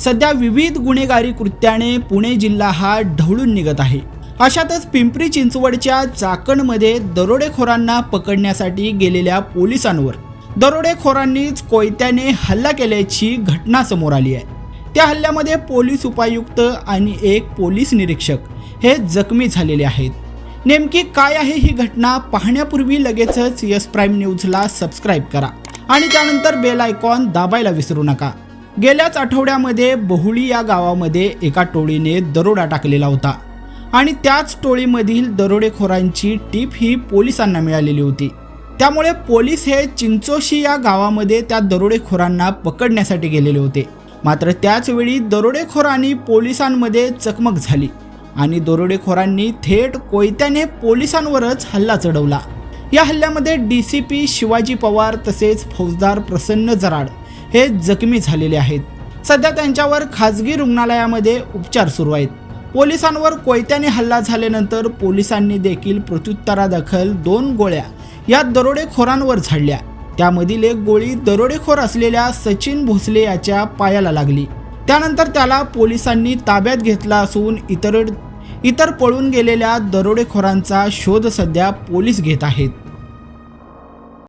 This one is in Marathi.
सध्या विविध गुन्हेगारी कृत्याने पुणे जिल्हा हा ढवळून निघत आहे. अशातच पिंपरी चिंचवडच्या चाकणमध्ये दरोडेखोरांना पकडण्यासाठी गेलेल्या पोलिसांवर दरोडेखोरांनीच कोयत्याने हल्ला केल्याची घटना समोर आली आहे. त्या हल्ल्यामध्ये पोलीस उपायुक्त आणि एक पोलीस निरीक्षक हे जखमी झालेले आहेत. नेमकी काय आहे ही घटना पाहण्यापूर्वी लगेचच यस प्राईम न्यूजला सबस्क्राईब करा आणि त्यानंतर बेल आयकॉन दाबायला विसरू नका. गेल्याच आठवड्यामध्ये बहुळी या गावामध्ये एका टोळीने दरोडा टाकलेला होता. आणि त्याच टोळीमधील दरोडेखोरांची टीप ही पोलिसांना मिळालेली होती. त्यामुळे पोलीस हे चिंचोशी या गावामध्ये त्या दरोडेखोरांना पकडण्यासाठी गेलेले होते. मात्र त्याचवेळी दरोडेखोरांनी पोलिसांमध्ये चकमक झाली आणि दरोडेखोरांनी थेट कोयत्याने पोलिसांवरच हल्ला चढवला. या हल्ल्यामध्ये D C P Shivaji Pawar तसेच फौजदार प्रसन्न जराड हे जखमी झालेले आहेत. सध्या त्यांच्यावर खाजगी रुग्णालयामध्ये उपचार सुरू आहेत. पोलिसांवर कोयत्याने हल्ला झाल्यानंतर पोलिसांनी देखील प्रत्युत्तरादाखल दोन गोळ्या या दरोडेखोरांवर झाडल्या. त्यामधील एक गोळी दरोडेखोर असलेल्या सचिन भोसले याच्या पायाला लागली. त्यानंतर त्याला पोलिसांनी ताब्यात घेतला असून इतर इतर पळून गेलेल्या दरोडेखोरांचा शोध सध्या पोलीस घेत आहेत.